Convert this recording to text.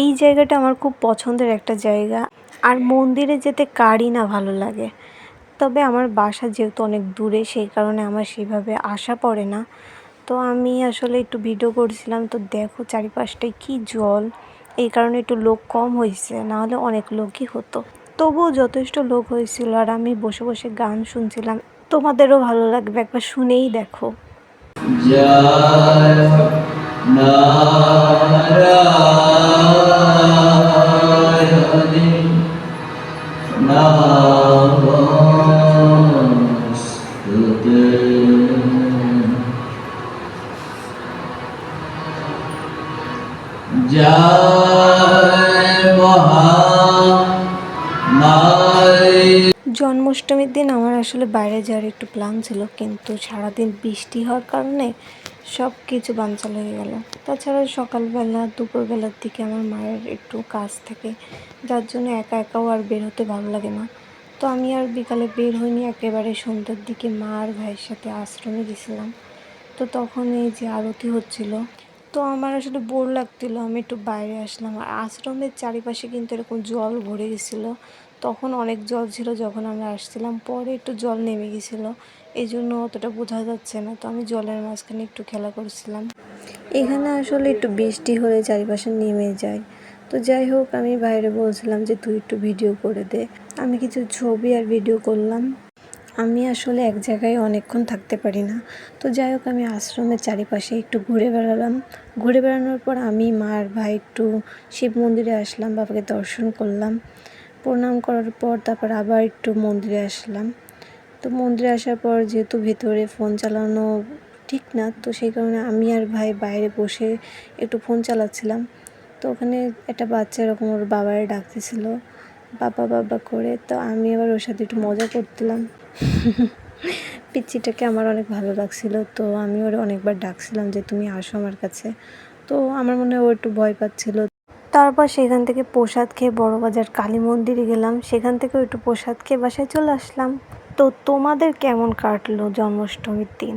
এই জায়গাটা আমার খুব পছন্দের একটা জায়গা। আর মন্দিরে যেতে কারই না ভালো লাগে। তবে আমার বাসা যেহেতু অনেক দূরে, সেই কারণে আমার সেভাবে আসা পড়ে না। তো আমি আসলে একটু ভিডিও করছিলাম, তো দেখো চারিপাশটায় কি জল। এই কারণে একটু লোক কম হয়েছে নাহলে অনেক লোকই হতো। তবুও যথেষ্ট লোক হয়েছিল আর আমি বসে বসে গান শুনছিলাম। তোমাদেরও ভালো লাগবে, একবার শুনেই দেখো। জন্মাষ্টমীর দিন আমার আসলে বাইরে যাওয়ার একটু প্ল্যান ছিল, কিন্তু সারাদিন বৃষ্টি হওয়ার কারণে সব কিছু বানচাল হয়ে গেল। তাছাড়া সকালবেলা, দুপুরবেলার দিকে আমার মায়ের একটু কাজ থাকে, যার জন্য একা একাও আর বের হতে ভালো লাগে না। তো আমি আর বিকালে বের হইনি, একেবারে সন্ধ্যার দিকে মা আর ভাইয়ের সাথে আশ্রমে গেছিলাম। তো তখন এই যে আরতি হচ্ছিল তো আমার আসলে বোর লাগছিল, আমি একটু বাইরে আসলাম। আর আশ্রমের চারিপাশে কিন্তু এরকম জল ভরে গেছিল। তখন অনেক জল ছিল যখন আমরা আসছিলাম, পরে একটু জল নেমে গেছিল। এই জন্য অতটা বোঝা যাচ্ছে না। তো আমি জলের মাঝখানে একটু খেলা করছিলাম। এখানে আসলে একটু বৃষ্টি হলে চারিপাশে নেমে যায়। তো যাই হোক, আমি বাইরে বলছিলাম যে, তুই একটু ভিডিও করে দে। আমি কিছু ছবি আর ভিডিও করলাম। আমি আসলে এক জায়গায় অনেকক্ষণ থাকতে পারি না। তো যাই হোক, আমি আশ্রমের চারিপাশে একটু ঘুরে বেড়ালাম। ঘুরে বেড়ানোর পর আমি মা আর ভাই একটু শিব মন্দিরে আসলাম, বাবাকে দর্শন করলাম। প্রণাম করার পর তারপর আবার একটু মন্দিরে আসলাম। তো মন্দিরে আসার পর যেহেতু ভেতরে ফোন চালানো ঠিক না, তো সেই কারণে আমি আর ভাই বাইরে বসে একটু ফোন চালাচ্ছিলাম। তো ওখানে একটা বাচ্চা এরকম ওর বাবারে ডাকতেছিল। বাবা বাবা করে, তো আমি আবার ওর সাথে একটু মজা করছিলাম পিচ্চিটাকে আমার অনেক ভালো লাগছিল, তো আমি ওর অনেকবার ডাকছিলাম যে, তুমি আসো আমার কাছে। তো আমার মনে হয় ও একটু ভয় পাচ্ছিল। তারপর সেখান থেকে প্রসাদ খেয়ে বড়বাজার কালী মন্দিরে গেলাম। সেখান থেকেও একটু প্রসাদ খেয়ে বাসায় চলে আসলাম। তো তোমাদের কেমন কাটলো জন্মাষ্টমীর দিন?